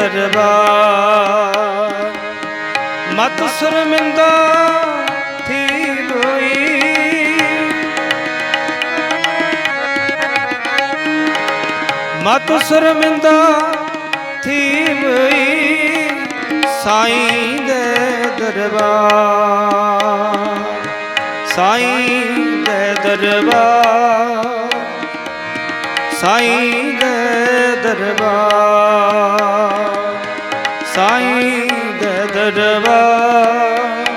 ਦਰਬਾਰ। ਮਤ ਸ਼ਰਮਿੰਦਾ ਥੀ ਹੋਈ ਮਤ ਸ਼ਰਮਿੰਦਾ ਥੀ ਹੋਈ ਸਾਈਂ ਦੇ ਦਰਬਾਰ। ਸਾਈਂ ਦੇ ਦਰਬਾਰ। ਸਾਈਂ ਦੇ ਦਰਬਾਰ। ਸਾਈਂ ਦੇ ਦਰਬਾਰ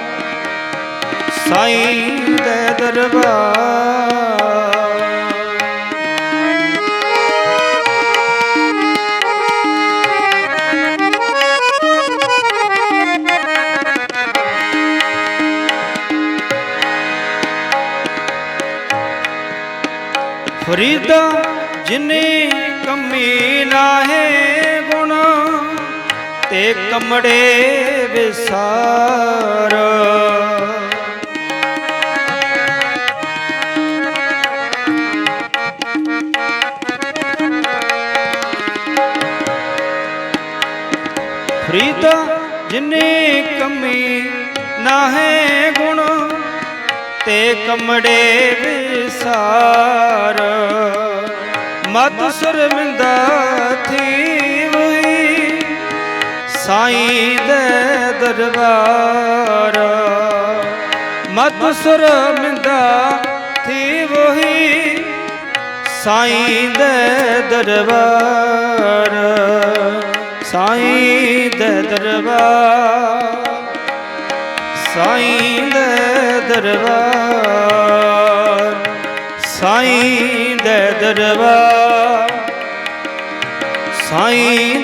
ਸਾਈਂ ਦੇ ਦਰਬਾਰ। ਫਰੀਦਾ ਜਿਨੇ ਕਮੀ ਨਾਹੇ ਗੁਣ ਤੇ ਕਮੜੇ ਵਿਸਾਰ। ਫਰੀਦਾ ਜਿਨੇ ਕਮੀ ਨਾਹੇ ਗੁਣ ਤੇ ਕਮੜੇ ਵਿਸਾਰ। ਮਤ ਸ਼ਰਮਿੰਦਾ ਥੀ ਸਾਈਂ ਦੇ ਦਰਬਾਰ। ਮਤ ਸ਼ਰਮਿੰਦਾ ਥੀ ਹੋਈ ਸਾਈਂ ਦੇ ਦਰਬਾਰ। ਸਾਈਂ ਦੇ ਦਰਬਾਰ। ਸਾਈਂ ਦੇ ਦਰਬਾਰ। ਸਾਈਂ ਦੇ ਦਰਬਾਰ। ਸਾਈਂ